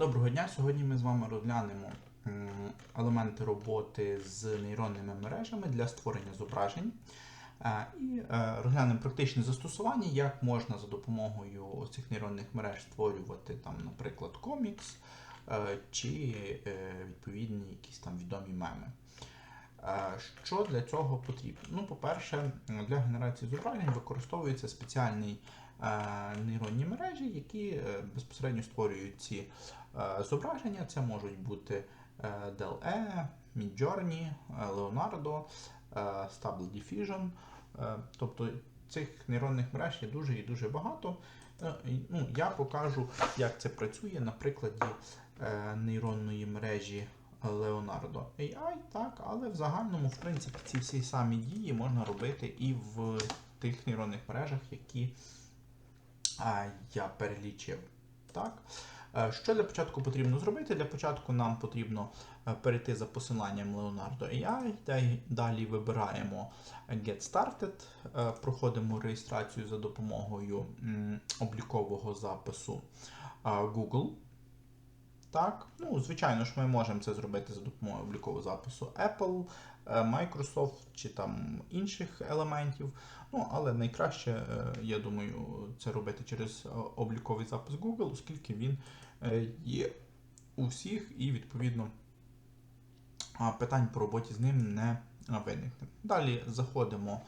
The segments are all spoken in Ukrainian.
Доброго дня! Сьогодні ми з вами розглянемо елементи роботи з нейронними мережами для створення зображень. Е, І е, розглянемо практичне застосування, як можна за допомогою цих нейронних мереж створювати, там, наприклад, комікс е, чи відповідні якісь там відомі меми. Е, Що для цього потрібно? Ну, по-перше, для генерації зображень використовується спеціальний е, нейронні мережі, які е, безпосередньо створюють ці зображення. Це можуть бути DALL-E, Midjourney, Leonardo, Stable Diffusion. Тобто цих нейронних мереж є дуже і дуже багато. Ну, я покажу, як це працює на прикладі нейронної мережі Leonardo AI, так, але в загальному, в принципі, ці всі самі дії можна робити і в тих нейронних мережах, які а, я перелічив. Так. Е, Що для початку потрібно зробити? Для початку нам потрібно е, перейти за посиланням Leonardo AI, далі вибираємо Get Started, е, проходимо реєстрацію за допомогою облікового запису Google. Так, ну, звичайно ж, ми можемо це зробити за допомогою облікового запису Apple, е, Microsoft чи там інших елементів. Ну, але найкраще, е, я думаю, це робити через е, обліковий запис Google, оскільки він є у всіх і, відповідно, питань по роботі з ним не виникне. Далі заходимо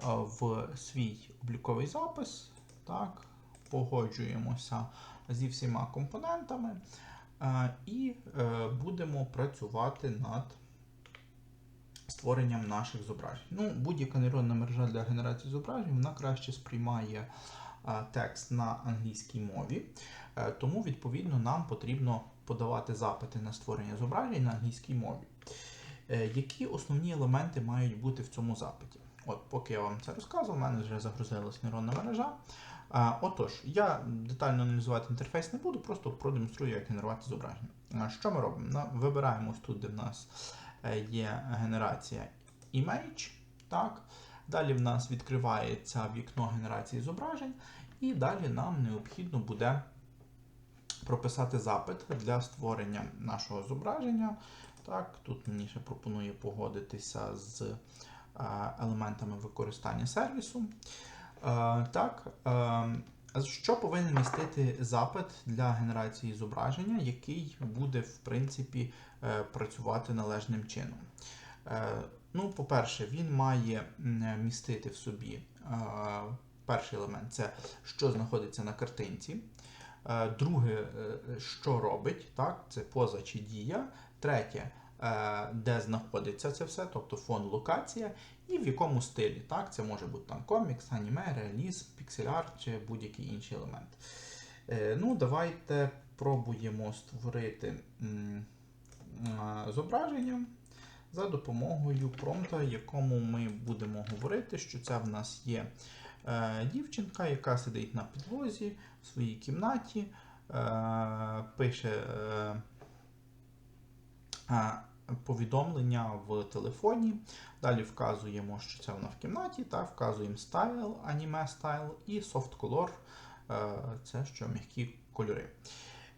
в свій обліковий запис, так, погоджуємося зі всіма компонентами. І е, будемо працювати над створенням наших зображень. Ну, будь-яка нейронна мережа для генерації зображень вона краще сприймає текст на англійській мові, Е, тому відповідно нам потрібно подавати запити на створення зображень на англійській мові. Е, Які основні елементи мають бути в цьому запиті? От, поки я вам це розказував, в мене вже загрузилась нейронна мережа. Отож, я детально аналізувати інтерфейс не буду, просто продемонструю, як генерувати зображення. Що ми робимо? На- Вибираємо ось тут, де в нас е, є генерація image. Так? Далі в нас відкривається вікно генерації зображень, і далі нам необхідно буде прописати запит для створення нашого зображення. Так, тут мені ще пропонує погодитися з е, елементами використання сервісу. Е, Так, е, що повинен містити запит для генерації зображення, який буде, в принципі, е, працювати належним чином? Ну, по-перше, він має містити в собі перший елемент це що знаходиться на картинці. Друге, що робить, так, це поза чи дія. Третє, де знаходиться це все, тобто фон, локація, і в якому стилі. Так, це може бути там комікс, аніме, реалізм, піксель-арт чи будь-який інший елемент. Е, Ну, давайте пробуємо створити зображення за допомогою промпта, якому ми будемо говорити, що це в нас є е, дівчинка, яка сидить на підлозі в своїй кімнаті, е, пише е, е, повідомлення в телефоні. Далі вказуємо, що це вона в кімнаті, та вказуємо стайл, аніме стайл і soft color, е, це що м'які кольори.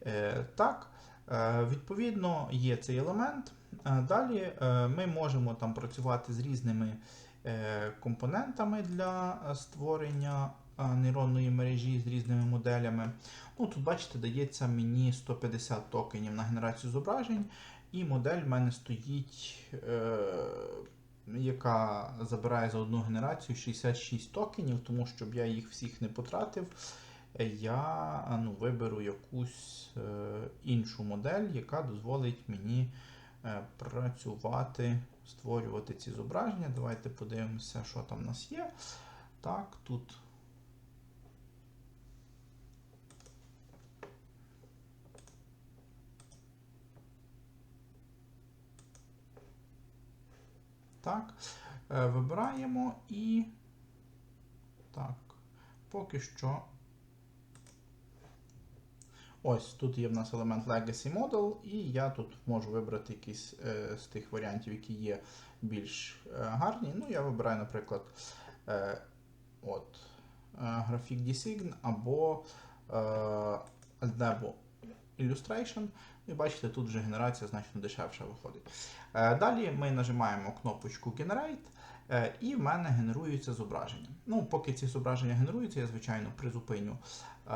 Е, Так, е, відповідно, є цей елемент. Е, Далі е, ми можемо там працювати з різними е, компонентами для е, створення е, нейронної мережі з різними моделями. Ну, тут, бачите, дається мені 150 токенів на генерацію зображень, і модель в мене стоїть, е, яка забирає за одну генерацію 66 токенів, тому щоб я їх всіх не потратив. Я ну, виберу якусь е, іншу модель, яка дозволить мені е, працювати, створювати ці зображення. Давайте подивимося, що там у нас є. Так, тут. Так, е, вибираємо і. Так, поки що. Ось тут є в нас елемент Legacy Model, і я тут можу вибрати якийсь е, з тих варіантів, які є більш е, гарні. Ну, я вибираю, наприклад, от, Graphic Design або Aldebo Illustration. І бачите, тут вже генерація значно дешевше виходить. Е, Далі ми нажимаємо кнопочку Generate, е, і в мене генерується зображення. Ну, поки ці зображення генеруються, я, звичайно, призупиню, е,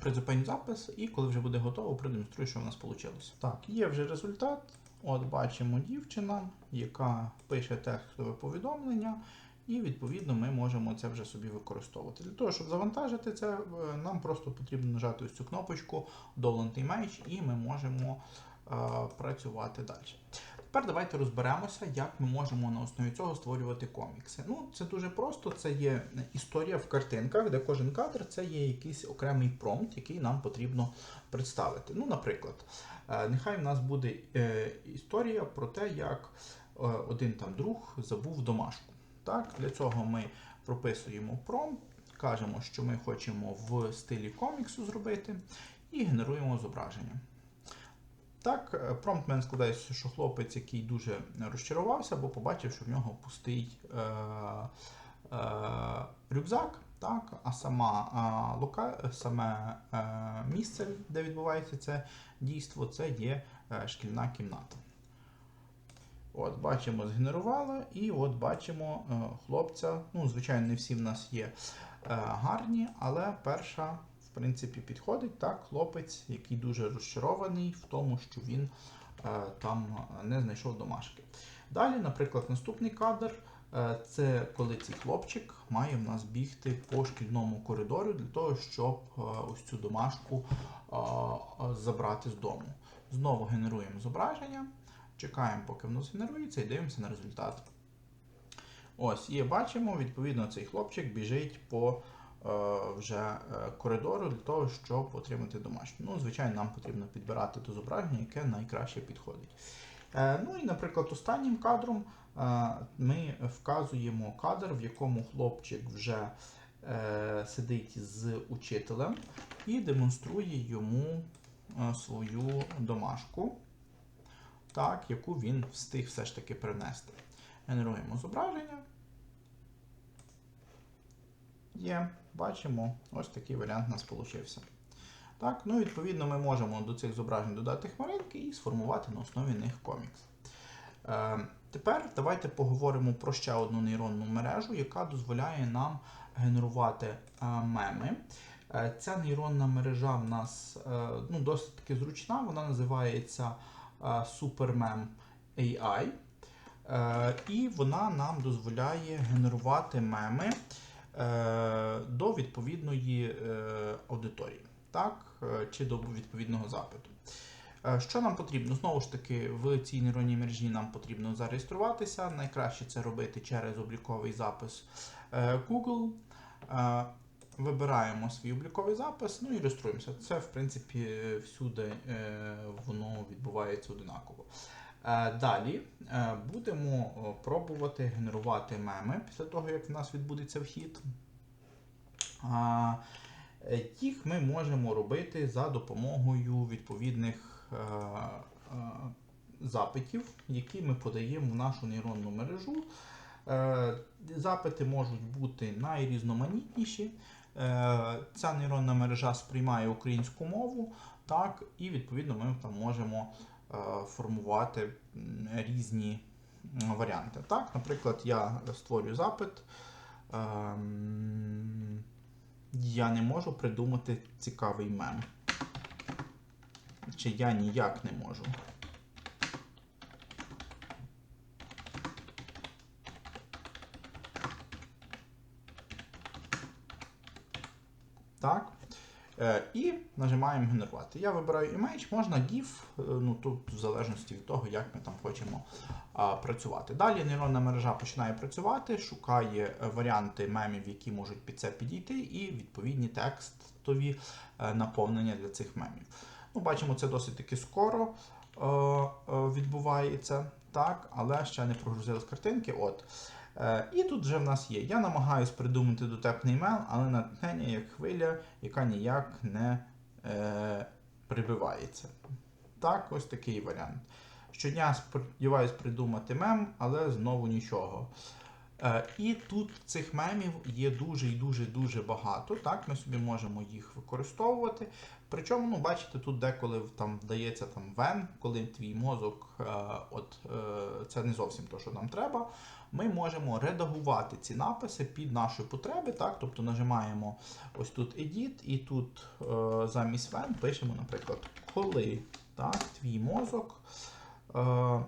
призупиню запис, і коли вже буде готово, продемонструю, що в нас вийшло. Так, є вже результат. От бачимо дівчина, яка пише текстове повідомлення. І відповідно ми можемо це вже собі використовувати. Для того, щоб завантажити це, е, нам просто потрібно нажати ось цю кнопочку Download Image і ми можемо е, працювати далі. Тепер давайте розберемося, як ми можемо на основі цього створювати комікси. Ну, це дуже просто, це є історія в картинках, де кожен кадр це є якийсь окремий промпт, який нам потрібно представити. Ну, наприклад, е, нехай в нас буде е, історія про те, як е, один там друг забув домашку. Так, Для цього ми прописуємо промпт, кажемо, що ми хочемо в стилі коміксу зробити, і генеруємо зображення. Так, е, промпт мене складається, що хлопець, який дуже розчарувався, бо побачив, що в нього пустий е, е, рюкзак, так, а сама е, лока, саме е, місце, де відбувається це дійство, це є е, шкільна кімната. От, бачимо, згенерувало, і от бачимо е, хлопця. Ну, звичайно, не всі в нас є е, гарні, але перша, в принципі, підходить. Так, хлопець, який дуже розчарований в тому, що він е, там не знайшов домашки. Далі, наприклад, наступний кадр. Це коли цей хлопчик має в нас бігти по шкільному коридору для того, щоб ось цю домашку забрати з дому. Знову генеруємо зображення. Чекаємо, поки воно згенерується, і дивимося на результат. Ось, і бачимо, відповідно, цей хлопчик біжить по е, вже е, коридору для того, щоб отримати домашню. Ну, звичайно, нам потрібно підбирати те зображення, яке найкраще підходить. Е, ну і, наприклад, останнім кадром е, ми вказуємо кадр, в якому хлопчик вже е, сидить з учителем і демонструє йому е, свою домашку так, яку він встиг все ж таки принести. Генеруємо зображення. Є, бачимо, ось такий варіант у нас получився. Так, ну, відповідно, ми можемо до цих зображень додати хмаринки і сформувати на основі них комікс. Е, тепер давайте поговоримо про ще одну нейронну мережу, яка дозволяє нам генерувати е, меми. Е, ця нейронна мережа в нас е, ну, досить таки зручна, вона називається Supermem AI. Е, І вона нам дозволяє генерувати меми е, до відповідної е, аудиторії, так? е, чи до відповідного запиту. Е, Що нам потрібно? Знову ж таки, в цій нейронній мережі нам потрібно зареєструватися. Найкраще це робити через обліковий запис е, Google. Вибираємо свій обліковий запис, ну і реєструємося. Це, в принципі, всюди е, воно відбувається одинаково. Е, Далі е, будемо пробувати генерувати меми після того, як в нас відбудеться вхід. Їх ми можемо робити за допомогою відповідних запитів, які ми подаємо в нашу нейронну мережу. Запити можуть бути найрізноманітніші. Е, Ця нейронна мережа сприймає українську мову, так, і відповідно ми там можемо е, формувати різні варіанти. Так, наприклад, я створюю запит. ем, Я не можу придумати цікавий мем. Чи я ніяк не можу. Так. Е, і нажимаємо генерувати. Я вибираю image, можна GIF, е, ну тут в залежності від того, як ми там хочемо а, працювати. Далі нейронна мережа починає працювати, шукає варіанти мемів, які можуть під це підійти, і відповідні текстові е, наповнення для цих мемів. Ну, Бачимо, це досить таки скоро е, відбувається, так, але ще не прогрузились картинки. От. Е, І тут вже в нас є. Я намагаюсь придумати дотепний мел, але натхнення як хвиля, яка ніяк не е, прибивається. Так, ось такий варіант. Щодня сподіваюсь придумати мем, але знову нічого. Е, І тут цих мемів є дуже і дуже дуже багато. Так, ми собі можемо їх використовувати. Причому, ну, бачите, тут деколи там вдається там вен, коли твій мозок, е, от е, це не зовсім те, що нам треба. Ми можемо редагувати ці написи під наші потреби. Так, тобто нажимаємо ось тут Edit, і тут е, замість вен пишемо, наприклад, коли так, твій мозок. Е,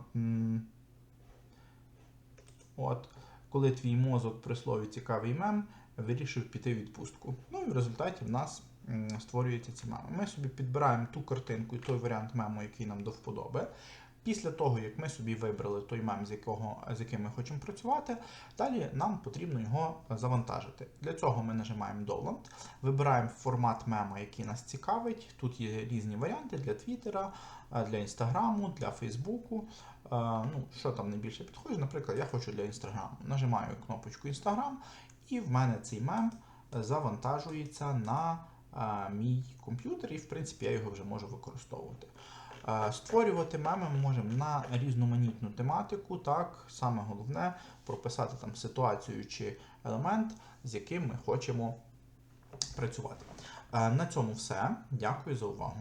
От, коли твій мозок при слові цікавий мем вирішив піти в відпустку. Ну і в результаті в нас м, створюються ці меми. Ми собі підбираємо ту картинку і той варіант мему, який нам до вподоби. Після того, як ми собі вибрали той мем, з, якого, з яким ми хочемо працювати, далі нам потрібно його завантажити. Для цього ми нажимаємо Download, вибираємо формат мема, який нас цікавить. Тут є різні варіанти для Твіттера, для Інстаграму, для Фейсбуку. Ну, що там найбільше підходить, наприклад, я хочу для Інстаграму. Нажимаю кнопочку Інстаграм, і в мене цей мем завантажується на мій комп'ютер, і в принципі я його вже можу використовувати. Створювати меми ми можемо на різноманітну тематику. Так, саме головне прописати там ситуацію чи елемент, з яким ми хочемо працювати. Е, На цьому все. Дякую за увагу.